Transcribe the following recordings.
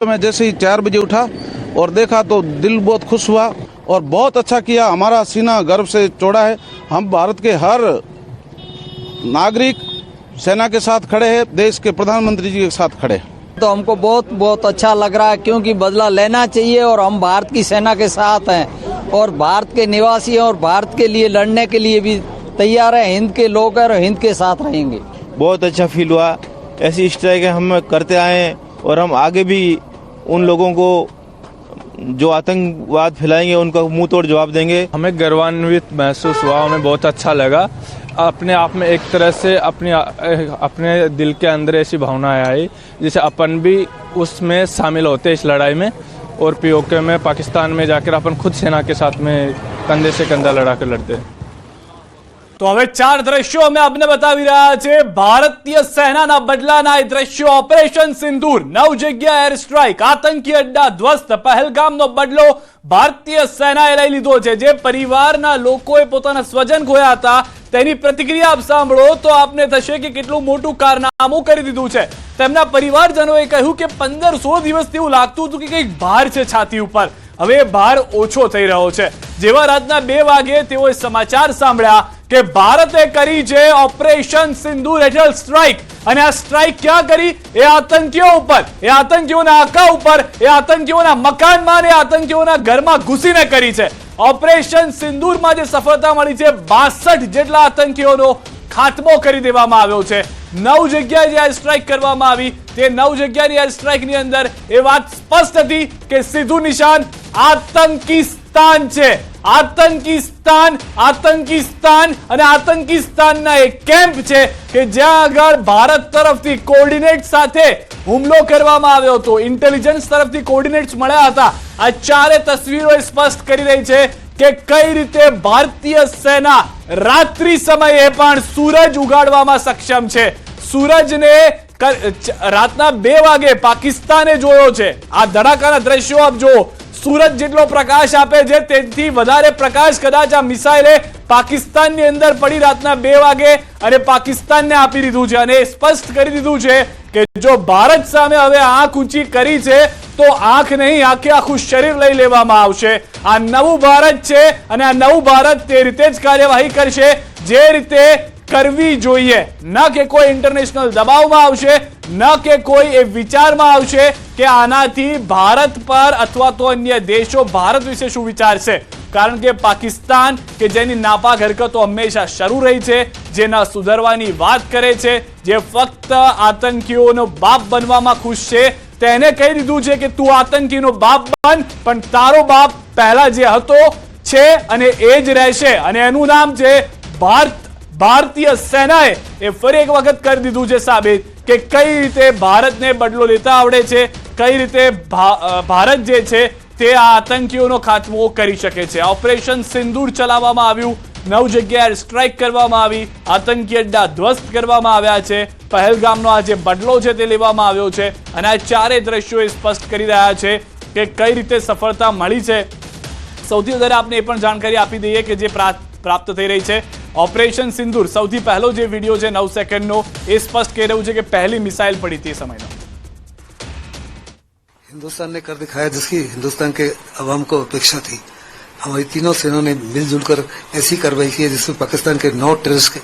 मैं जैसे ही चार बजे उठा और देखा तो दिल बहुत खुश हुआ और बहुत अच्छा किया। हमारा सीना गर्व से चौड़ा है। हम भारत के हर नागरिक सेना के साथ खड़े हैं देश के प्रधानमंत्री जी के साथ खड़े हैं। तो हमको बहुत बहुत अच्छा लग रहा है क्योंकि बदला लेना चाहिए और हम भारत की सेना के साथ हैं और भारत के निवासी हैं और भारत के लिए लड़ने के लिए भी तैयार हैं। हिंद के लोग हैं और हिंद के साथ रहेंगे। बहुत अच्छा फील हुआ। ऐसी स्ट्राइक हम करते आए हैं और हम आगे भी उन लोगों को जो आतंकवाद फैलाएँगे, उनका मुँह तोड़ जवाब देंगे। हमें गर्वान्वित महसूस हुआ हमें बहुत अच्छा लगा। अपने आप में एक तरह से अपने अपने दिल के अंदर ऐसी भावनाएँ आई, जिसे अपन भी उसमें शामिल होते इस लड़ाई में, और पीओके में, पाकिस्तान में जाकर अपन खुद सेना के साथ में कंधे से कंधा लड़ा कर लड़ते हैं। તો હવે ચાર દ્રશ્યો અમે આપને બતાવી રહ્યા છે. ભારતીય સેનાના બદલાના એ દ્રશ્યો, ઓપરેશન સિંદૂર, નવ જગ્યા એર સ્ટ્રાઇક આતંકી અડ્ડા, ધ્વસ્ત, પહેલગામનો બદલો ભારતીય સેનાએ લઈ લીધો છે. જે પરિવારના લોકોએ પોતાના સ્વજન ખોયા હતા, તેની પ્રતિક્રિયા આપ સાંભળો તો આપને થશે કે કેટલું મોટું કારનામું કરી દીધું છે. તેમના પરિવારજનોએ કહ્યું કે પંદર સોળ દિવસથી એવું લાગતું હતું કે કંઈક ભાર છે છાતી ઉપર. હવે ભાર ઓછો થઈ રહ્યો છે. જેવા રાતના બે વાગે તેઓએ સમાચાર સાંભળ્યા કે ભારતે કરી છે ઓપરેશન સિંદૂર હેઠળ સ્ટ્રાઇક. અને આ સ્ટ્રાઇક ક્યાં કરી? એ આતંકીઓ ઉપર. એ આતંકીઓના આકા ઉપર. એ આતંકીઓના મકાનમાં અને આતંકીઓના ઘરમાં ઘૂસીને કરી છે. ઓપરેશન સિંદૂરમાં જે સફળતા મળી છે, બાસઠ જેટલા આતંકીઓનો ખાત્મો કરી દેવામાં આવ્યો છે. નવ જગ્યાએ જે આ સ્ટ્રાઇક કરવામાં આવી, તે નવ જગ્યાની આ સ્ટ્રાઇકની અંદર એ વાત સ્પષ્ટ હતી કે સીધું નિશાન આતંકિસ્તાન છે. આતંકિસ્તાન આતંકિસ્તાન અને આતંકિસ્તાનના એક કેમ્પ છે કે જ્યાં આગળ ભારત તરફથી કોર્ડિનેટ સાથે હુમલો કરવામાં આવ્યો હતો. ઇન્ટેલિજન્સ તરફથી કોર્ડિનેટ્સ મળ્યા હતા. આ ચારે તસવીરો સ્પષ્ટ કરી રહી છે કે કઈ રીતે ભારતીય સેના રાત્રિ સમયે પણ સૂરજ ઉગાડવામાં સક્ષમ છે? સૂરજને રાતના બે વાગે પાકિસ્તાને જોયો છે. આ ધડાકાના દ્રશ્યો આપ જુઓ. સુરજ જેટલો પ્રકાશ આપે છે, તેથી વધારે પ્રકાશ કદાચ આ મિસાઇલે પાકિસ્તાનની અંદર પડી રાતના બે વાગે અને પાકિસ્તાનને આપી દીધું છે અને એ સ્પષ્ટ કરી દીધું છે કે જો ભારત સામે હવે આંખ ઊંચી કરી છે, તો આંખ નહીં, આખે આખું શરીર લઈ લેવામાં આવશે. આ નવું ભારત છે અને આ નવું ભારત તે રીતે જ કાર્યવાહી કરશે. જે રીતે કરવી જોઈએ. ન કે કોઈ ઇન્ટરનેશનલ દબાવમાં આવશે, ન કે કોઈ એ વિચારમાં આવશે કે આનાથી ભારત પર અથવા તો અન્ય દેશો ભારત વિશે શું વિચારશે. કારણ કે પાકિસ્તાન, કે જેની નાપાક હરકતો હંમેશા શરૂ રહી છે જે ન સુધરવાની વાત કરે છે, જે ફક્ત આતંકીઓનો બાપ બનવામાં ખુશ છે, તેને કહી દીધું છે કે તું આતંકીનો બાપ બન, પણ તારો બાપ પહેલા જે હતો, છે અને એ જ રહેશે. અને એનું નામ છે ભારત ભારતીય સેનાએ એ ફરી એક વખત કરી દીધું છે સાબિત કે કઈ રીતે ભારતને બદલો લેતા આવડે છે, કઈ રીતે ભારત જે છે તે આ આતંકીઓનો ખાત્મો કરી શકે છે. ઓપરેશન સિંદૂર ચલાવવામાં આવ્યું, નવ જગ્યાએ સ્ટ્રાઇક કરવામાં આવી, આતંકી અડ્ડા ધ્વસ્ત કરવામાં આવ્યા છે. પહેલગામનો આ જે બદલો છે તે લેવામાં આવ્યો છે અને આ ચારેય દ્રશ્યો એ સ્પષ્ટ કરી રહ્યા છે કે કઈ રીતે સફળતા મળી છે. સૌથી વધારે આપને એ પણ જાણકારી આપી દઈએ કે જે પ્રાપ્ત થઈ રહી છે ઓપરેશન સિંદૂર સૌથી પહેલો જે વિડીયો છે નવ સેકન્ડનો એ સ્પષ્ટ કહી રહ્યું છે કે પહેલી મિસાઇલ પડી તે સમયનો हिंदुस्तान ने कर दिखाया जिसकी हिंदुस्तान के अवाम को अपेक्षा थी हमारी तीनों सेनाओं ने मिलजुल कर ऐसी कार्रवाई की है जिसमें पाकिस्तान के नौ टेररिस्ट के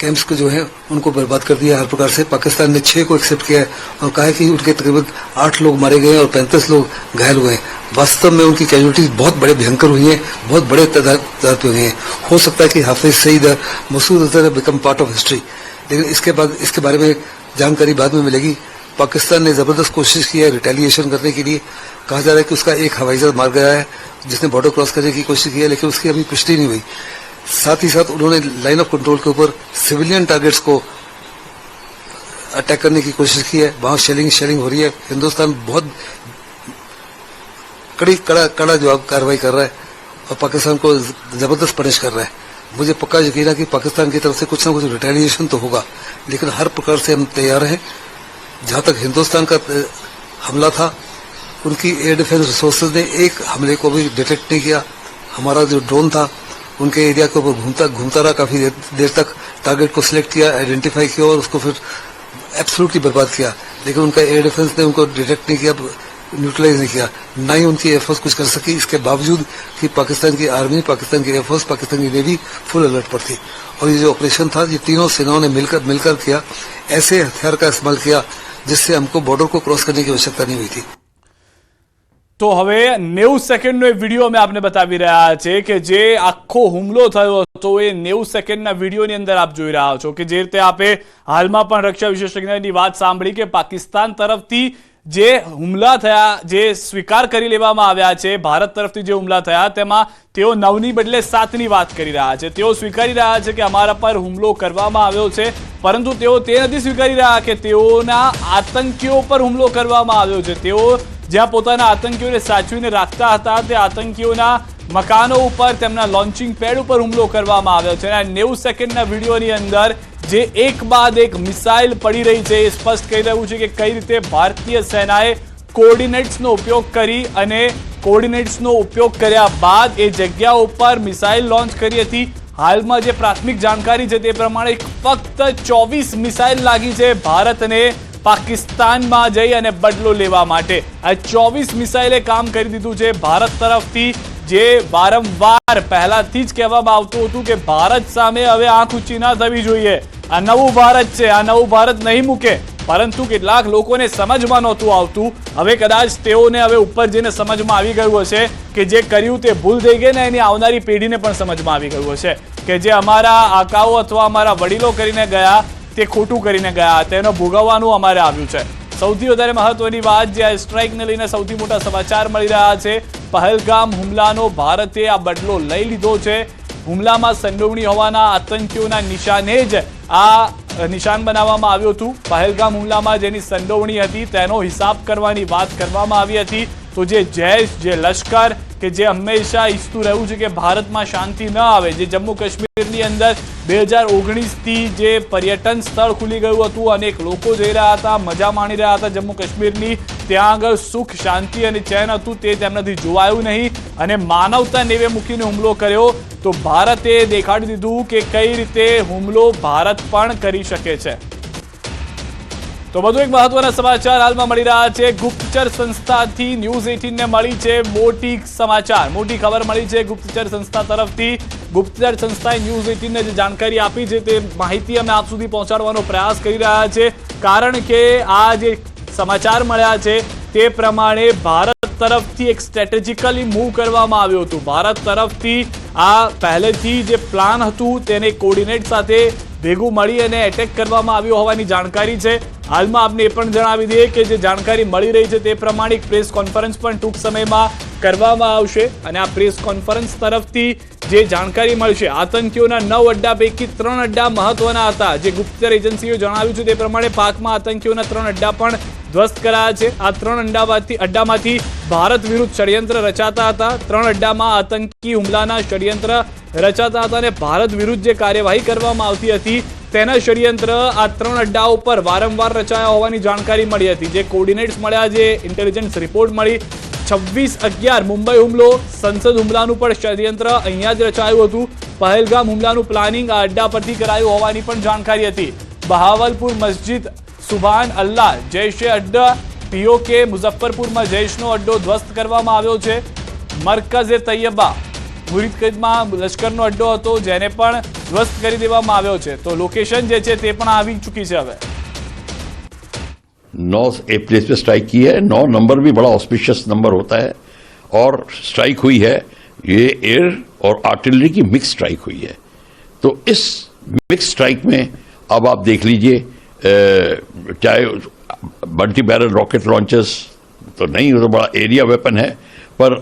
कैंप्स को जो है, उनको बर्बाद कर दिया हर प्रकार से पाकिस्तान ने छह को एक्सेप्ट किया और कहा कि उनके तकरीबन आठ लोग मारे गए और पैंतीस लोग घायल हुए वास्तव में उनकी कैजुअलिटीज बहुत बड़े भयंकर हुई हैं, बहुत बड़े तादाद हुई हैं। हो सकता है कि Hafiz Saeed, Masood Azhar become part of history लेकिन इसके बाद, इसके बारे में जानकारी बाद में मिलेगी। पाकिस्तान ने ज़बरदस्त कोशिश की है रिटेलिएशन करने के लिए। कहा जा रहा है कि उसका एक हवाई जहाज़ मार गया है, जिसने बॉर्डर क्रॉस करने की कोशिश की है, लेकिन उसकी अभी पुष्टि नहीं हुई। साथ ही साथ उन्होंने लाइन ऑफ़ कंट्रोल के ऊपर सिविलियन टारगेट्स को अटैक करने की कोशिश की है। वहाँ शेलिंग शेलिंग हो रही है। हिंदुस्तान बहुत कड़ी, कड़ा कड़ा जवाब कार्रवाई कर रहा है और पाकिस्तान को ज़बरदस्त पनिश कर रहा है। मुझे पक्का यकीन है कि पाकिस्तान की तरफ़ से कुछ ना कुछ रिटेलिएशन तो होगा, लेकिन हर प्रकार से हम तैयार हैं। जहाँ तक हिंदुस्तान का हमला था, उनकी एयर डिफेंस रिसोर्सेज ने एक हमले को भी डिटेक्ट नहीं किया। हमारा जो ड्रोन था उनके एरिया के ऊपर घूमता घूमता रहा काफ़ी देर, तक टारगेट को सिलेक्ट किया आइडेंटिफाई किया और उसको फिर एब्सोल्युटली बर्बाद किया। लेकिन उनका एयर डिफेंस ने उनको डिटेक्ट नहीं किया न्यूट्रलाइज नहीं किया। न ही उनकी एयरफोर्स कुछ कर सकी। इसके बावजूद कि पाकिस्तान की आर्मी पाकिस्तान की एयरफोर्स पाकिस्तान की नेवी फुल अलर्ट पर थी। और ये जो ऑपरेशन था ये तीनों सेनाओं ने मिलकर मिलकर किया। ऐसे हथियार का इस्तेमाल किया जिससे हमको बॉर्डर को क्रॉस करने की आवश्यकता नहीं हुई थी। તો હવે નેવું સેકન્ડનો એ વીડિયો અમે આપને બતાવી રહ્યા છે કે જે આખો હુમલો થયો હતો એ નેવું સેકન્ડના વિડીયોની અંદર આપ જોઈ રહ્યા છો કે જે રીતે આપે હાલમાં પણ રક્ષા વિશેષજ્ઞની વાત સાંભળી કે પાકિસ્તાન તરફથી જે હુમલા થયા, જે સ્વીકાર કરી લેવામાં આવ્યા છે, ભારત તરફથી જે હુમલા થયા, તેમાં તેઓ નવની બદલે સાતની વાત કરી રહ્યા છે. તેઓ સ્વીકારી રહ્યા છે કે અમારા પર હુમલો કરવામાં આવ્યો છે, પરંતુ તેઓ તે નથી સ્વીકારી રહ્યા કે તેઓના આતંકીઓ પર હુમલો કરવામાં આવ્યો છે. તેઓ જ્યાં પોતાના આતંકીઓને સાચવીને રાખતા હતા, તે આતંકીઓના મકાનો ઉપર તેમના લોન્ચિંગ પેડ ઉપર હુમલો કરવામાં આવ્યો છે. અને નેવું સેકન્ડના વિડીયોની અંદર જે એક બાદ એક મિસાઇલ પડી રહી છે, એ સ્પષ્ટ કહી રહ્યું છે કે કઈ રીતે ભારતીય સેનાએ કોર્ડિનેટ્સનો ઉપયોગ કરી અને કોર્ડિનેટ્સનો ઉપયોગ કર્યા બાદ એ જગ્યા ઉપર મિસાઇલ લોન્ચ કરી હતી. હાલમાં જે પ્રાથમિક જાણકારી છે, તે પ્રમાણે ફક્ત ચોવીસ મિસાઇલ લાગી છે. ભારતને પાકિસ્તાનમાં જઈ અને બદલો લેવા માટે. આ ચોવીસ મિસાઇલે કામ કરી દીધું છે ભારત તરફથી, જે વારંવાર પહેલાથી જ કહેવામાં આવતું હતું કે ભારત સામે હવે આંખ ઊંચી ના થવી જોઈએ. આ નવું ભારત છે, આ નવું ભારત નહીં મૂકે. પરંતુ કેટલાક લોકોને સમજમાં નહોતું આવતું. હવે કદાચ તેઓને હવે ઉપર જઈને સમજમાં આવી ગયું હશે કે જે કર્યું તે ભૂલ થઈ ગઈ ને એની આવનારી પેઢીને પણ સમજમાં આવી ગયું હશે. કે જે અમારા આકાઓ અથવા અમારા વડીલો કરીને ગયા તે ખોટું કરીને ગયા હતા. તેનો ભોગવવાનું અમારે આવ્યું છે. સૌથી વધારે મહત્વની વાત જે આ સ્ટ્રાઇકને લઈને સૌથી મોટા સમાચાર મળી રહ્યા છે, પહલગામ હુમલાનો ભારતે આ બદલો લઈ લીધો છે. હુમલામાં સંડોવણી હોવાના આતંકીઓના નિશાને જ આ નિશાન બનાવવામાં આવ્યું હતું. પહલગામ હુમલામાં જેની સંડોવણી હતી તેનો હિસાબ કરવાની વાત કરવામાં આવી હતી. તો જે જૈશ જે લશ્કર કે જે હંમેશા ઈચ્છતું રહ્યું છે કે ભારતમાં શાંતિ ન આવે, જે જમ્મુ કાશ્મીરની અંદર બે હજાર ઓગણીસથી જે પર્યટન સ્થળ ખુલી ગયું હતું, અનેક લોકો જઈ રહ્યા હતા, મજા માણી રહ્યા હતા જમ્મુ કાશ્મીરની. ત્યાં આગળ સુખ, શાંતિ અને ચેન હતું, તે તેમનાથી જોવાયું નહીં. અને માનવતા નેવે મૂકીને હુમલો કર્યો. તો ભારતે દેખાડી દીધું કે કઈ રીતે હુમલો ભારત પણ કરી શકે છે. તો વધુ એક મહત્વના સમાચાર હાલમાં મળી રહ્યા છે. ગુપ્તચર સંસ્થાથી ન્યૂઝ 18 ને મળી છે મોટી સમાચાર. મોટી ખબર મળી છે ગુપ્તચર સંસ્થા તરફથી. ગુપ્તચર સંસ્થાએ ન્યૂઝ 18 ને જે જાણકારી આપી છે તે માહિતી અમે આપ સુધી પહોંચાડવાનો પ્રયાસ કરી રહ્યા છે. કારણ કે આ જે સમાચાર મળ્યા છે તે પ્રમાણે ભારત તરફથી એક સ્ટ્રેટેજિકલી મૂવ કરવામાં આવ્યું હતું. ભારત તરફથી આ પહેલેથી જે પ્લાન હતું તેને કોર્ડિનેટ સાથે ભેગું મળી અને એટેક કરવામાં આવ્યો હોવાની જાણકારી છે. હાલમાં આપને એ પણ જણાવી દઈએ કે જે જાણકારી મળી રહી છે તે પ્રમાણે પ્રેસ કોન્ફરન્સ પણ ટૂંક સમયમાં કરવામાં આવશે અને આ પ્રેસ કોન્ફરન્સ તરફથી જે જાણકારી મળશે, આતંકીઓના નવ અડ્ડા પૈકી ત્રણ અડ્ડા મહત્વના હતા. જે ગુપ્તચર એજન્સીઓ જણાવ્યું છે તે પ્રમાણે પાકમાં આતંકીઓના ત્રણ અડ્ડા પણ ધ્વસ્ત કરાયા છે. આ ત્રણ અંડામાંથી અડ્ડામાંથી ભારત વિરુદ્ધ ષડયંત્ર રચાતા હતા. ત્રણ અડ્ડામાં આતંકી હુમલાના ષડયંત્ર રચાતા હતા અને ભારત વિરુદ્ધ જે કાર્યવાહી કરવામાં આવતી હતી, તેના ષડયંત્ર આ ત્રણ અડ્ડા ઉપર વારંવાર રચાયા હોવાની જાણકારી મળી હતી. જે કોર્ડિનેટ્સ મળ્યા, જે ઇન્ટેલિજન્સ રિપોર્ટ મળી. છવ્વીસ અગિયાર મુંબઈ હુમલો, સંસદ હુમલાનું પણ ષડયંત્ર અહીંયા જ રચાયું હતું. પહેલગામ હુમલાનું પ્લાનિંગ આ અડ્ડા પરથી કરાયું હોવાની પણ જાણકારી હતી. બહાવલપુર મસ્જિદ સુભાન અલ્લાહ જૈશે અડ્ડા પીઓકે મુઝફ્ફરપુરમાં જૈશનો અડ્ડો ધ્વસ્ત કરવામાં આવ્યો છે મરકઝે તૈયબા મુરીદમાં લશ્કરનો અડ્ડો હતો જેને પણ ધ્વસ્ત કરી દેવામાં આવ્યો છે તો લોકેશન જે છે તે પણ આવી ચૂકી છે હવે नौ एक प्लेस पे स्ट्राइक की है नौ नंबर भी बड़ा ऑस्पिशियस नंबर होता है और स्ट्राइक हुई है ये एयर और आर्टिलरी की मिक्स स्ट्राइक हुई है तो इस मिक्स स्ट्राइक में अब आप देख लीजिए अ, चाहे मल्टी बैरल रॉकेट लॉन्चर्स तो नहीं वो तो बड़ा एरिया वेपन है, पर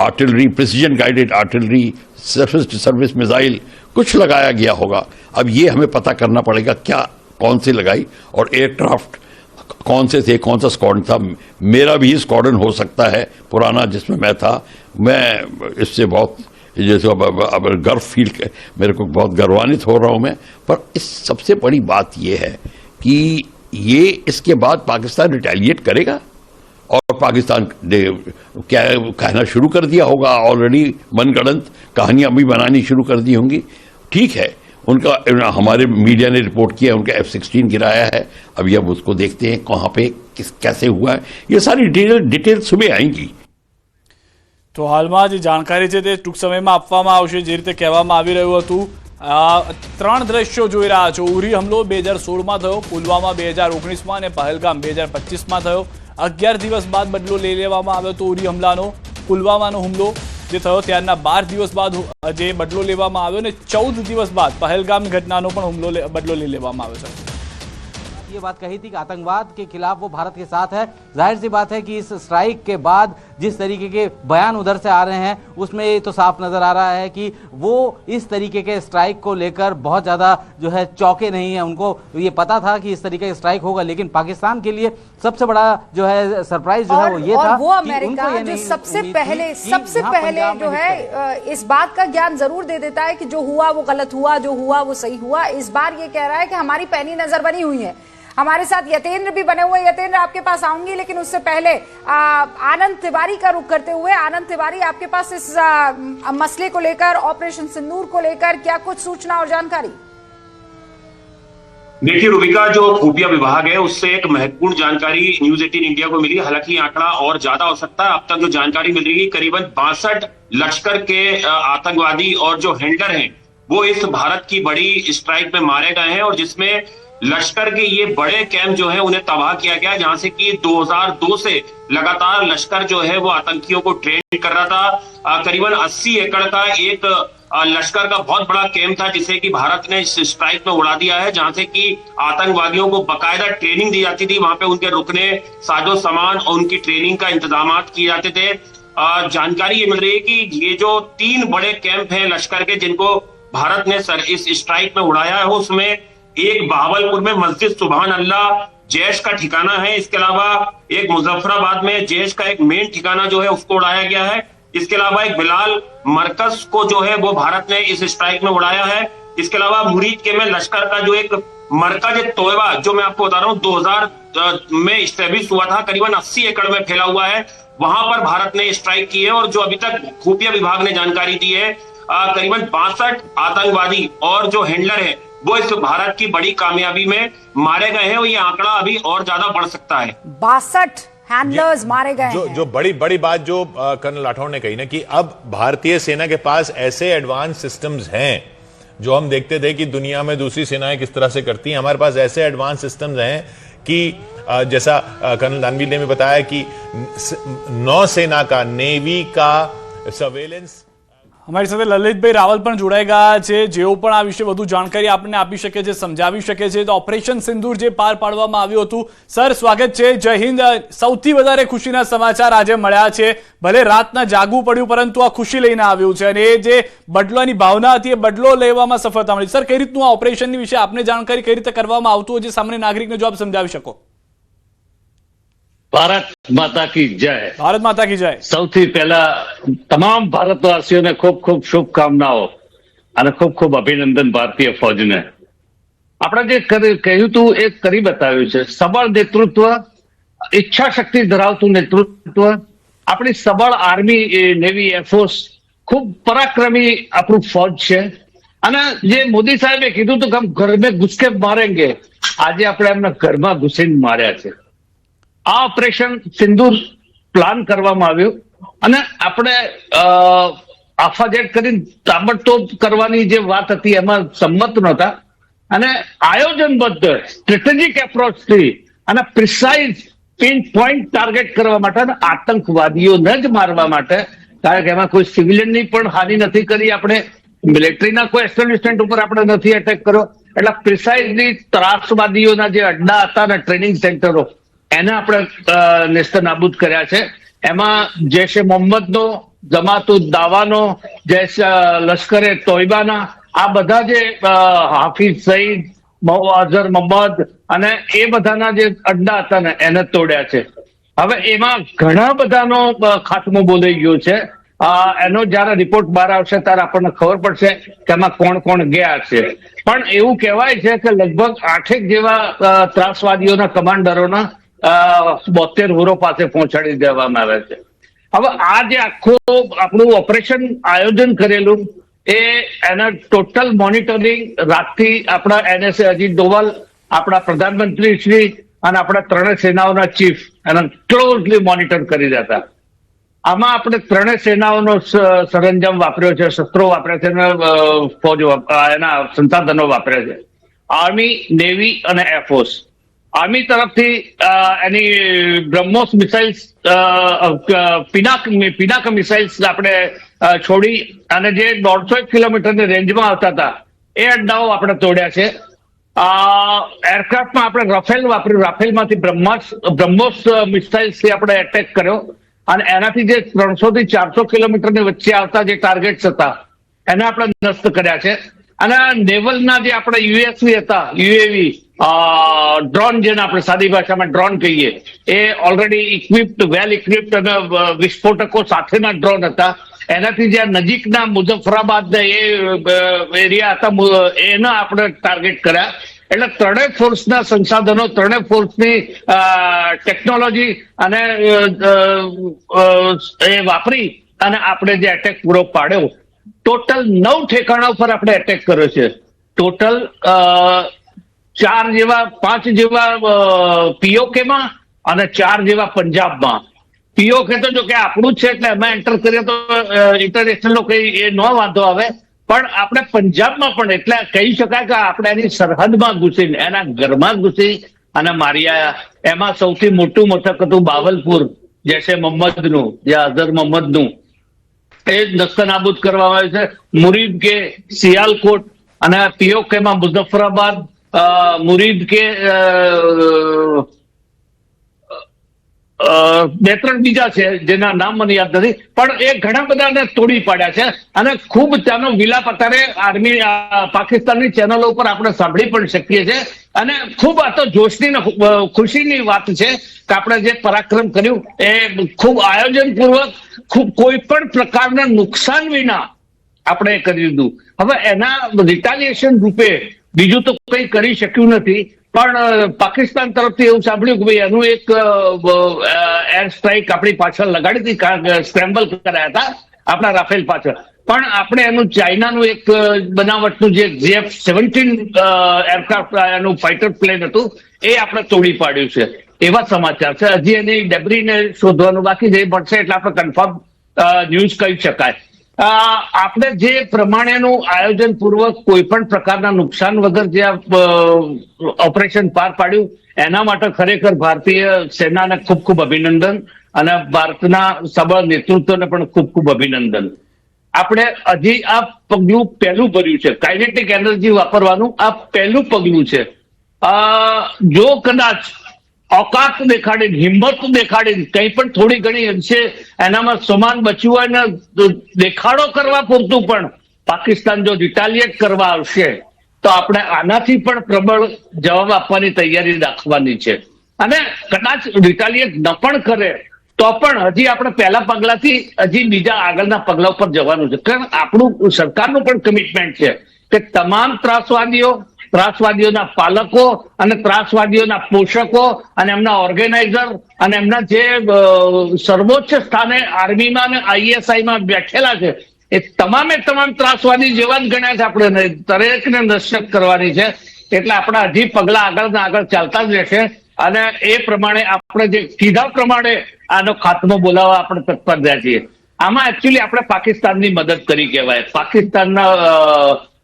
artillery, precision guided artillery service service missile, कुछ लगाया गया होगा। अब ये हमें पता करना पड़ेगा क्या, कौन सी लगाई, और एयरक्राफ्ट कौन से थे, कौन सा स्क्वाडन था, मेरा भी स्क्वाडन हो सकता है, पुराना जिसमें मैं था। मैं इससे बहुत जैसे अब, अब, गर्व फील कर- मेरे को बहुत गर्वान्वित हो रहा हूँ मैं पर इस सबसे बड़ी बात यह है कि ये इसके बाद पाकिस्तान रिटेलिएट करेगा और पाकिस्तान ने क्या कहना शुरू कर दिया होगा ऑलरेडी मनगढ़ंत कहानियाँ भी बनानी शुरू कर दी होंगी। ठीक है उनका हमारे मीडिया ने रिपोर्ट किया उनका एफ़ सिक्सटीन गिराया है। अभी अब उसको देखते हैं कहाँ पे किस कैसे हुआ है। ये सारी डिटेल डिटेल सुबह आएँगी। તો હાલમાં જે જાણકારી છે તે ટૂંક સમયમાં આપવામાં આવશે જે રીતે કહેવામાં આવી રહ્યું હતું આ ત્રણ દ્રશ્યો જોઈ રહ્યા છો ઉરી હમલો બે હજાર સોળમાં થયો પુલવામા બે હજાર ઓગણીસમાં અને પહલગામ બે હજાર પચીસમાં થયો અગિયાર દિવસ બાદ બદલો લઈ લેવામાં આવ્યો હતો ઉરી હમલાનો પુલવામાનો હુમલો જે થયો ત્યારના બાર દિવસ બાદ હુ- જે બદલો લેવામાં આવ્યો ને ચૌદ દિવસ બાદ પહલગામ ઘટનાનો પણ હુમલો લે- બદલો લઈ લેવામાં આવ્યો છે ये बात कही थी कि आतंकवाद के खिलाफ वो भारत के साथ है जाहिर सी बात है कि इस स्ट्राइक के बाद जिस तरीके के बयान उधर से आ रहे हैं उसमें ये तो साफ़ नज़र आ रहा है कि वो इस तरीके के स्ट्राइक को लेकर बहुत ज़्यादा जो है चौके नहीं है। उनको ये पता था कि इस तरीके का स्ट्राइक होगा लेकिन पाकिस्तान के लिए सबसे बड़ा जो है सरप्राइज़ जो है वो ये था वो अमेरिका उनको जो सबसे पहले सबसे पहले जो है इस बात का ज्ञान ज़रूर दे देता है कि जो हुआ वो गलत हुआ जो हुआ वो सही हुआ। इस बार ये कह रहा है कि हमारी पैनी नज़र बनी हुई है। हमारे साथ यतेंद्र भी बने हुए यतेंद्र आपके पास आऊँगी लेकिन उससे पहले आनंद तिवारी का रुख करते हुए आनंद तिवारी आपके पास इस आ, मसले को लेकर ऑपरेशन सिंदूर को लेकर क्या कुछ सूचना और जानकारी? देखिए रूबिका जो खुफिया विभाग है उससे एक महत्वपूर्ण जानकारी न्यूज़ 18 इंडिया को मिली। हालाँकि आंकड़ा और ज़्यादा हो सकता है। अब तक जो जानकारी मिल रही है करीबन बासठ लश्कर के आतंकवादी और जो हैंडलर हैं वो इस भारत की बड़ी स्ट्राइक में मारे गए हैं और जिसमें लश्कर के ये बड़े कैंप जो है, उन्हें तबाह किया गया, जहाँ से कि 2002 से लगातार लश्कर जो है, वो आतंकियों को ट्रेन कर रहा था। करीबन 80 एकड़ का एक लश्कर का बहुत बड़ा कैंप था, जिसे कि भारत ने स्ट्राइक में उड़ा दिया है, जहाँ से कि आतंकवादियों को बकायदा ट्रेनिंग दी जाती थी। वहाँ पे उनके रुकने, साजो सामान और उनकी ट्रेनिंग का इंतज़ाम किए जाते थे। जानकारी ये मिल रही है कि ये जो तीन बड़े कैंप हैं लश्कर के, जिनको भारत ने सर, इस स्ट्राइक में उड़ाया है, उसमें एक बहावलपुर में मस्जिद सुबहान अल्लाह, जैश का ठिकाना है। इसके अलावा एक मुजफ्फराबाद में जैश का एक मेन ठिकाना जो है, उसको उड़ाया गया है। इसके अलावा एक बिलाल मरकज को जो है, वो भारत ने इस स्ट्राइक में उड़ाया है। इसके अलावा मुरीद के में लश्कर का जो एक मरकज तोयबा, जो मैं आपको बता रहा हूँ 2000 में स्टेब्लिश हुआ था, करीबन 80 एकड़ में फैला हुआ है। वहाँ पर भारत ने स्ट्राइक की है और जो अभी तक खुफिया विभाग ने जानकारी दी है करीबन बासठ आतंकवादी और जो हैंडलर है वो इस भारत की बड़ी कामयाबी में मारे गए हैं और ये आंकड़ा अभी और ज़्यादा बढ़ सकता है। बासठ हैंडलर्स मारे गए जो जो बड़ी बड़ी बात जो कर्नल राठौड़ ने कही ना कि अब भारतीय सेना के पास ऐसे एडवांस सिस्टम्स हैं जो हम देखते थे कि दुनिया में दूसरी सेनाएँ किस तरह से करती हैं। हमारे पास ऐसे एडवांस सिस्टम्स हैं कि जैसा कर्नल दानवीर ने भी बताया कि नौसेना का नेवी का सर्वेलेंस અમારી સાથે લલિતભાઈ રાવલ પણ જોડાઈ ગયા છે. જેઓ પણ આ વિશે વધુ જાણકારી આપણને આપી શકે છે, સમજાવી શકે છે. તો ઓપરેશન સિંદૂર જે પાર પાડવામાં આવ્યું હતું, સર, સ્વાગત છે. જય હિન્દ. સૌથી વધારે ખુશીના સમાચાર આજે મળ્યા છે. ભલે રાતના જાગવું પડ્યું, પરંતુ આ ખુશી લઈને આવ્યું છે. અને એ જે બદલાની ભાવના હતી, એ બદલો લેવામાં સફળતા મળી. સર, કઈ રીતનું આ ઓપરેશનની વિશે આપને જાણકારી, કઈ રીતે કરવામાં આવતું હોય, જે સામાન્ય નાગરિકને જો આપ સમજાવી શકો? ભારત માતા કી જય. ભારત માતા કી જય. સૌથી પહેલા તમામ ભારતવાસીઓને ખૂબ ખૂબ શુભકામનાઓ અને ખૂબ ખૂબ અભિનંદન ભારતીય ફોજને. આપણે જે કહ્યું તું એ કરી બતાવ્યું છે. સબળ નેતૃત્વ ઈચ્છા શક્તિ ધરાવતું નેતૃત્વ આપણી સબળ આર્મી નેવી એરફોર્સ ખૂબ પરાક્રમી આપણું ફોજ છે. અને જે મોદી સાહેબે કીધું હતું કે ઘર મેં ઘુસ કે મારેંગે આજે આપણે એમના ઘરમાં ઘુસીને માર્યા છે. આ ઓપરેશન સિંદૂર પ્લાન કરવામાં આવ્યું અને આપણે આફાજેટ કરીને તાબડતોબ કરવાની જે વાત હતી એમાં સંમત નહોતા. અને આયોજનબદ્ધ સ્ટ્રેટેજિક એપ્રોચથી અને પ્રિસાઇઝ પિન પોઈન્ટ ટાર્ગેટ કરવા માટે અને આતંકવાદીઓને જ મારવા માટે, કારણ કે એમાં કોઈ સિવિલિયનની પણ હાનિ નથી કરી આપણે મિલિટરીના કોઈ એસ્ટેબ્લિશમેન્ટ ઉપર આપણે નથી એટેક કર્યો. એટલે પ્રિસાઇઝલી ત્રાસવાદીઓના જે અડ્ડા હતા ને ટ્રેનિંગ સેન્ટરો એને આપણે નેસ્ત નાબૂદ કર્યા છે. એમાં જૈશ એ મોહમ્મદનો જમાતુ દાવાનો, જૈશ લશ્કરે તોયબાના, આ બધા જે હાફિઝ સઈદ અઝર મોહમ્મદ અને એ બધાના જે અડ્ડા હતા ને, એને તોડ્યા છે. હવે એમાં ઘણા બધાનો ખાત્મો બોલાઈ ગયો છે. એનો જયારે રિપોર્ટ બહાર આવશે ત્યારે આપણને ખબર પડશે કે એમાં કોણ કોણ ગયા છે. પણ એવું કહેવાય છે કે લગભગ આઠેક જેવા ત્રાસવાદીઓના કમાન્ડરોના બોતેર હુરો પાસે પહોંચાડી દેવામાં આવે છે. હવે આ જે આખું આપણું ઓપરેશન આયોજન કરેલું, એ એના ટોટલ મોનિટરિંગ રાતથી આપણા એનએસએ અજીત ડોવાલ, આપણા પ્રધાનમંત્રી શ્રી અને આપણા ત્રણેય સેનાઓના ચીફ, એના ક્લોઝલી મોનિટર કરી રહ્યા આમાં આપણે ત્રણેય સેનાઓનો સરંજામ વાપર્યો છે, શસ્ત્રો વાપર્યા છે, અને ફોજો એના સંસાધનો વાપર્યા છે. આર્મી, નેવી અને એરફોર્સ આર્મી તરફથી એની બ્રહ્મોસ મિસાઇલ્સ પિનાક પિનાક મિસાઇલ્સ આપણે છોડી અને જે દોઢસો એક કિલોમીટરની રેન્જમાં આવતા હતા, એ અડ્ડાઓ આપણે તોડ્યા છે. એરક્રાફ્ટમાં આપણે રફેલ વાપર્યું. રાફેલમાંથી બ્રહ્માસ, બ્રહ્મોસ મિસાઇલ્સથી આપણે એટેક કર્યો. અને એનાથી જે ત્રણસો થી ચારસો કિલોમીટરની વચ્ચે આવતા જે ટાર્ગેટ્સ હતા, એને આપણે નષ્ટ કર્યા છે. અને નેવલના જે આપણે યુએસવી હતા, યુએવી ડ્રોન જેને આપણે સાદી ભાષામાં ડ્રોન કહીએ, એ ઓલરેડી ઇક્વિપ્ડ વેલ ઇક્વિપ્ડ અને વિસ્ફોટકો સાથેના ડ્રોન હતા. એનાથી જે નજીકના મુઝફ્ફરાબાદ એ એરિયા હતા એના આપણે ટાર્ગેટ કર્યા. એટલે ત્રણેય ફોર્સના સંસાધનો, ત્રણેય ફોર્સની ટેકનોલોજી અને એ વાપરી અને આપણે જે એટેક પૂરો પાડ્યો. ટોટલ નવ ઠેકાણા ઉપર આપણે એટેક કર્યો છે. ટોટલ ચાર જેવા, પાંચ જેવા પીઓકેમાં અને ચાર જેવા પંજાબમાં. પીઓકે તો જો કે આપણું જ છે એટલે એમાં એન્ટર કરીએ તો ઇન્ટરનેશનલ કઈ એ ન વાંધો આવે. પણ આપણે પંજાબમાં પણ એટલે કહી શકાય કે આપણે એની સરહદમાં ઘૂસીને એના ઘરમાં ઘૂસી અને મારી એમાં સૌથી મોટું મથક હતું બાવલપુર જૈશે મોહમ્મદનું જે અઝર મોહમ્મદનું એ જ નસ્તનાબૂદ કરવામાં આવ્યું છે. મુરીબ કે સિયાલકોટ અને પીઓકેમાં મુઝફ્ફરાબાદ મુરીદ કે બે ત્રણ બીજા છે જેના નામ મને યાદ નથી, પણ એ ઘણા બધાને તોડી પાડ્યા છે અને ખૂબ તેનો વિલાપ અત્યારે આર્મી પાકિસ્તાનની ચેનલો ઉપર આપણે સાંભળી પણ શકીએ છીએ. અને ખૂબ આ તો જોશની ખુશીની વાત છે કે આપણે જે પરાક્રમ કર્યું, એ ખૂબ આયોજનપૂર્વક, ખૂબ કોઈ પણ પ્રકારના નુકસાન વિના આપણે કરી દીધું. હવે એના રિટાલિએશન રૂપે બીજું તો કંઈ કરી શક્યું નથી. પણ પાકિસ્તાન તરફથી એવું સાંભળ્યું કે ભાઈ એનું એક એર સ્ટ્રાઇક આપણી પાછળ લગાડી હતી સ્ક્રેમ્બલ કરાયા હતા, આપણા રાફેલ પાછળ. પણ આપણે એનું ચાઇનાનું એક બનાવટનું જે જેફ સેવન્ટીન એરક્રાફ્ટ એનું ફાઇટર પ્લેન હતું, એ આપણે તોડી પાડ્યું છે. એવા સમાચાર છે. હજી એની ડેબરીને શોધવાનું બાકી એ મળશે એટલે આપણે કન્ફર્મ ન્યૂઝ કહી શકાય. આપણે જે પ્રમાણેનું આયોજન પૂર્વક કોઈ પણ પ્રકારના નુકસાન વગર જે ઓપરેશન પાર પાડ્યું, એના માટે ખરેખર ભારતીય સેનાને ખૂબ ખૂબ અભિનંદન અને ભારતના સબળ નેતૃત્વને પણ ખૂબ ખૂબ અભિનંદન. આપણે હજી આ પગલું પહેલું ભર્યું છે. કાઇનેટિક એનર્જી વાપરવાનું આ પહેલું પગલું છે. જો કદાચ ઓકાત દેખાડીને, હિંમત દેખાડીને, કંઈ પણ થોડી ઘણી અંશે એનામાં સમાન બચ્યું હોય ને દેખાડો કરવા પૂરતું પણ પાકિસ્તાન જો રિટાલિએટ કરવા આવશે, તો આપણે આનાથી પણ પ્રબળ જવાબ આપવાની તૈયારી રાખવાની છે. અને કદાચ રિટાલિએટ ન પણ કરે, તો પણ હજી આપણે પહેલા પગલાથી હજી બીજા આગળના પગલા ઉપર જવાનું છે. કારણ આપણું સરકારનું પણ કમિટમેન્ટ છે કે તમામ ત્રાસવાદીઓ ત્રાસવાદીઓના પાલકો અને ત્રાસવાદીઓના પોષકો અને એમના ઓર્ગેનાઇઝર અને એમના જે સર્વોચ્ચ સ્થાને આર્મીમાં અને આઈએસઆઈમાં બેઠેલા છે, એ તમામે તમામ ત્રાસવાદી જેવા જ ગણ્યા છે આપણે દરેકને નશ્યત કરવાની છે. એટલે આપણા હજી પગલા આગળ આગળ ચાલતા જ રહેશે. અને એ પ્રમાણે આપણે જે કીધા પ્રમાણે આનો ખાતમો બોલાવવા આપણે તત્પર રહ્યા છીએ. આમાં એકચ્યુઅલી આપણે પાકિસ્તાનની મદદ કરી કહેવાય. પાકિસ્તાનના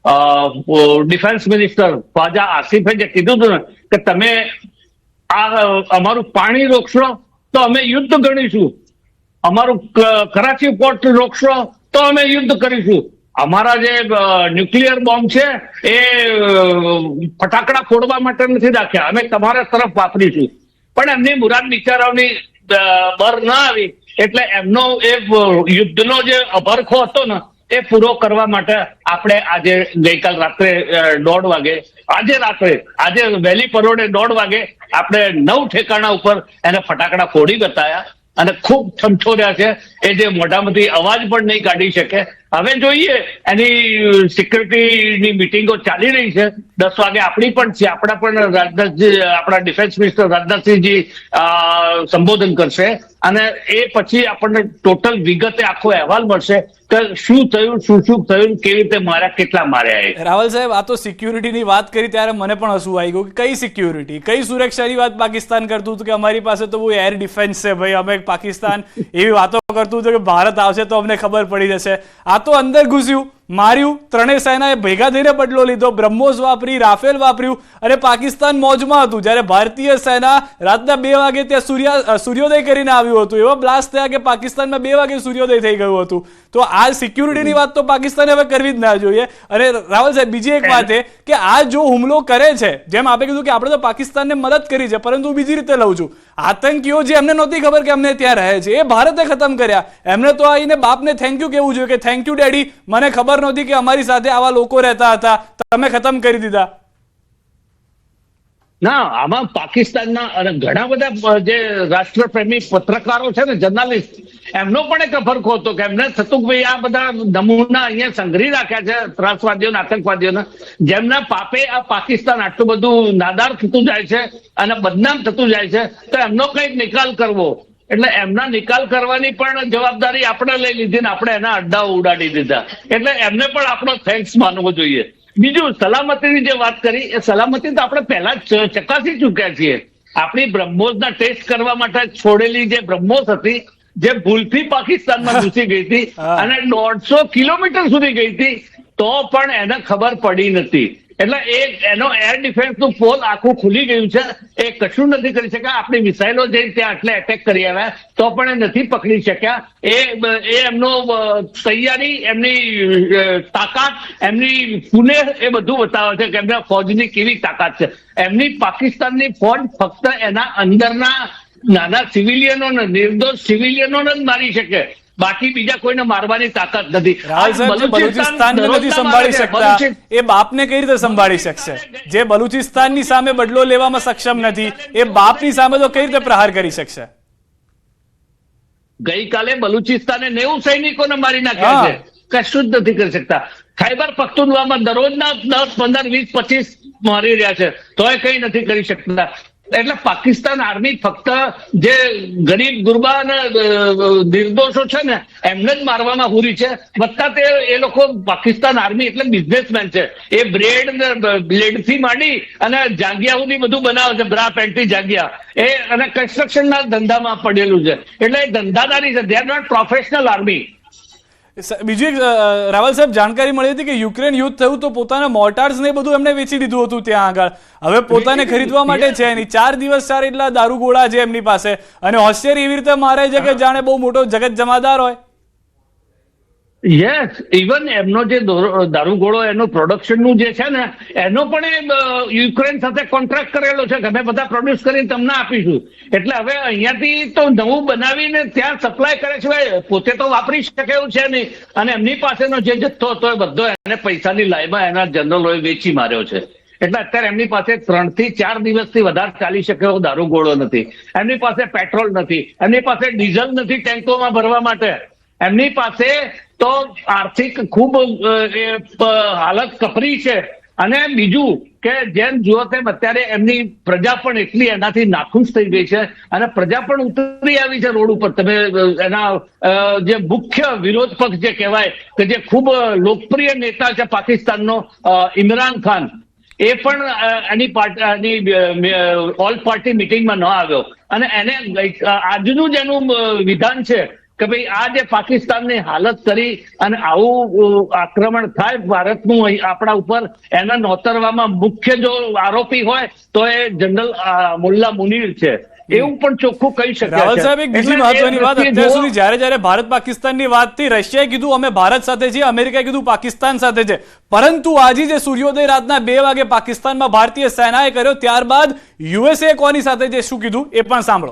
ડિફેન્સ મિનિસ્ટર ખ્વાજા આસિફે જે કીધું હતું ને કે તમે આ અમારું પાણી રોકશો તો અમે યુદ્ધ ગણીશું અમારું કરાચી પોર્ટ રોકશો તો અમે યુદ્ધ કરીશું. અમારા જે ન્યુક્લિયર બોમ્બ છે એ ફટાકડા ફોડવા માટે નથી રાખ્યા. અમે તમારા તરફ વાપરીશું. પણ એમની મુરાદ બિચારાઓની બર ના આવી. એટલે એમનો એ યુદ્ધનો જે અભરખો હતો ને એ પૂરો કરવા માટે આપણે આજે ગઈકાલ રાત્રે દોઢ વાગે, આજે રાત્રે, આજે વહેલી પરોડે દોઢ વાગે આપણે નવ ઠેકાણા ઉપર એને ફટાકડા ફોડી બતાયા અને ખૂબ ઠમઠોર્યા છે. એ જે મોઢામાંથી અવાજ પણ નહીં કાઢી શકે હવે જોઈએ, એની સિક્યુરિટીની મિટિંગો ચાલી રહી છે. દસ વાગે આપણી પણ છે, આપણા પણ રાજનાથજી, આપણા ડિફેન્સ મિનિસ્ટર રાજનાથસિંહજી સંબોધન કરશે. અને એ પછી આપણને ટોટલ વિગતે આખો અહેવાલ મળશે કે શું થયું, શું શું થયું, કેવી રીતે માર્યા, કેટલા માર્યા રાવલ સાહેબ, આ તો સિક્યુરિટીની વાત કરી ત્યારે મને પણ હસવું આવી ગયું કે કઈ સિક્યુરિટી કઈ સુરક્ષાની વાત પાકિસ્તાન કરતું હતું કે અમારી પાસે તો બહુ એર ડિફેન્સ છે ભાઈ, અમે પાકિસ્તાન એવી વાતો કરતું હતું કે ભારત આવશે તો અમને ખબર પડી જશે. આ તો અંદર ઘૂસ્યું. માર્યું, ત્રણેય સેનાએ ભેગા થઈને બદલો લીધો. બ્રહ્મોસ વાપરી, રાફેલ વાપર્યું અને પાકિસ્તાન મોજમાં હતું. જ્યારે ભારતીય સેના રાતના બે વાગે ત્યાં સૂર્યા સૂર્યોદય કરીને આવ્યું હતું. એવા બ્લાસ્ટ થયા કે પાકિસ્તાનમાં બે વાગે સૂર્યોદય થઈ ગયું હતું. તો આ સિક્યુરિટીની વાત તો પાકિસ્તાને હવે કરવી જ ના જોઈએ. અને રાવલ સાહેબ, બીજી એક વાત એ કે આ જો હુમલો કરે છે, જેમ આપે કીધું કે આપણે તો પાકિસ્તાનને મદદ કરી છે, પરંતુ હું બીજી રીતે લઉં છું. આતંકીઓ જે એમને નહોતી ખબર કે અમને ત્યાં રહે છે, એ ભારતે ખતમ કર્યા. એમને તો આવીને બાપને થેન્ક યુ કહેવું જોઈએ કે થેન્ક યુ ડેડી મને ખબર નહોતી કે અમારી સાથે આવા લોકો રહેતા હતા. તમે ખતમ કરી દીધા. ના, આમાં પાકિસ્તાનના અને ઘણા બધા જે રાષ્ટ્રપ્રેમી પત્રકારો છે ને, જર્નાલિસ્ટ, એમનો પણ એક ફરકો હતો કે એમને થતું કે ભાઈ આ બધા નમૂના અહીંયા સંગ્રહી રાખ્યા છે ત્રાસવાદીઓ આતંકવાદીઓના, જેમના પાપે આ પાકિસ્તાન આટલું બધું નાદાર થતું જાય છે અને બદનામ થતું જાય છે, તો એમનો કંઈક નિકાલ કરવો. એટલે એમના નિકાલ કરવાની પણ જવાબદારી આપણે લઈ લીધી ને આપણે એના અડ્ડાઓ ઉડાડી દીધા. એટલે એમને પણ આપણો થેન્ક્સ માનવો જોઈએ. બીજું સલામતીની જે વાત કરી એ સલામતી તો આપણે પહેલા જ ચકાસી ચૂક્યા છીએ. આપણી બ્રહ્મોસના ટેસ્ટ કરવા માટે છોડેલી જે બ્રહ્મોસ હતી જે ભૂલથી પાકિસ્તાનમાં ઘૂસી ગઈ હતી અને દોઢસો કિલોમીટર સુધી ગઈ હતી તો પણ એને ખબર પડી નથી. એટલે એ એનો એર ડિફેન્સનું પોલ આખું ખુલી ગયું છે. એ કશું નથી કરી શક્યા. આપણી મિસાઇલો જે ત્યાં આટલે એટેક કરી આવ્યા, તો પણ એ નથી પકડી શક્યા. એ એ એમનો તૈયારી, એમની તાકાત, એમની પુને એ બધું બતાવે છે કે એમના ફોજની કેવી તાકાત છે. એમની પાકિસ્તાનની ફોજ ફક્ત એના અંદરના નાના સિવિલિયનો નિર્દોષ સિવિલિયનો જ મારી શકે. બાકી બીજા કોઈને મારવાની તાકાત નથી. બલુચિસ્તાનને નથી સંભાળી શકતા એ બાપને કઈ રીતે સંભાળી શકશે? જે બલુચિસ્તાનની સામે બદલો લેવામાં સક્ષમ નથી એ બાપની સામે તો કઈ રીતે પ્રહાર કરી શકશે? ગઈકાલે બલુચિસ્તાને નેવું સૈનિકોને મારી નાખ્યા. છે. કશું જ નથી કરી શકતા. ખાઈબર પખ્તુનવામાં દરરોજના દસ પંદર વીસ પચીસ મારી રહ્યા છે. તોય કઈ નથી કરી શકતા. એટલે પાકિસ્તાન આર્મી ફક્ત જે ગરીબ, ગુરબા અને નિર્દોષો છે ને, એમને જ મારવામાં હુરી છે. વત્તા તે એ લોકો પાકિસ્તાન આર્મી એટલે બિઝનેસમેન છે. એ બ્રેડ બ્લેડથી માંડી અને જાંગિયા સુધી બધું બનાવે છે, બ્રા પેન્ટી જાગ્યા. એ અને કન્સ્ટ્રક્શનના ધંધામાં પડેલું છે. એટલે એ ધંધાદારી છે. They are not professional army બીજું એક રાવલ સાહેબ જાણકારી મળી હતી કે યુક્રેન યુદ્ધ થયું તો પોતાના મોર્ટાર્સ ને બધું એમને વેચી દીધું હતું ત્યાં આગળ. હવે પોતાને ખરીદવા માટે છે એની. ચાર દિવસ ચાર એટલા દારૂગોળા છે એમની પાસે. અને હોશિયારી એવી રીતે મારે છે કે જાણે બહુ મોટો જગત જમાદાર હોય. યસ ઇવન એમનો જે દોરો- દારૂગોળો એનું પ્રોડક્શનનું જે છે ને, એનો પણ એ યુક્રેન સાથે કોન્ટ્રાક્ટ કરેલો છે અમે બધા પ્રોડ્યુસ કરીને તમને આપીશું. એટલે હવે અહીંયાથી તો નવું બનાવીને ત્યાં સપ્લાય કરે છે પોતે તો વાપરી શકે એવું છે નહીં. અને એમની પાસેનો જે જથ્થો હતો એ બધો એને પૈસાની લાઈમાં એના જનરલોએ વેચી માર્યો છે. એટલે અત્યારે એમની પાસે ત્રણથી ચાર દિવસથી વધારે ચાલી શકે એવો દારૂગોળો નથી. એમની પાસે પેટ્રોલ નથી. એમની પાસે ડીઝલ નથી ટેન્કોમાં ભરવા માટે. એમની પાસે તો આર્થિક ખૂબ હાલત કપરી છે. અને બીજું કે જેમ જુઓ તેમ અત્યારે એમની પ્રજા પણ એટલી એનાથી નાખુશ થઈ ગઈ છે. અને પ્રજા પણ ઉતરી આવી છે રોડ ઉપર. તમે એના જે મુખ્ય વિરોધ પક્ષ જે કહેવાય કે જે ખૂબ લોકપ્રિય નેતા છે પાકિસ્તાનનો ઇમરાન ખાન, એ પણ એની પાર્ટી ઓલ પાર્ટી મિટિંગમાં ન આવ્યો. અને એને આજનું જ એનું વિધાન છે કે ભાઈ આ જે પાકિસ્તાનની હાલત કરી અને આવું આક્રમણ થાય ભારતનું આપણા ઉપર એને નોતરવામાં મુખ્ય જો આરોપી હોય તો એ જનરલ મુલ્લા મુનીર છે. એવું પણ ચોખ્ખું કહી શકાય રાહુલ સાહેબ એક બીજી મહત્વની વાત અત્યાર સુધી જ્યારે જ્યારે ભારત પાકિસ્તાનની વાત થઈ રશિયાએ કીધું અમે ભારત સાથે છીએ અમેરિકાએ કીધું પાકિસ્તાન સાથે છે. પરંતુ આજે જે સૂર્યોદય રાતના બે વાગે પાકિસ્તાનમાં ભારતીય સેનાએ કર્યો ત્યારબાદ યુએસએ કોની સાથે છે શું કીધું એ પણ સાંભળો.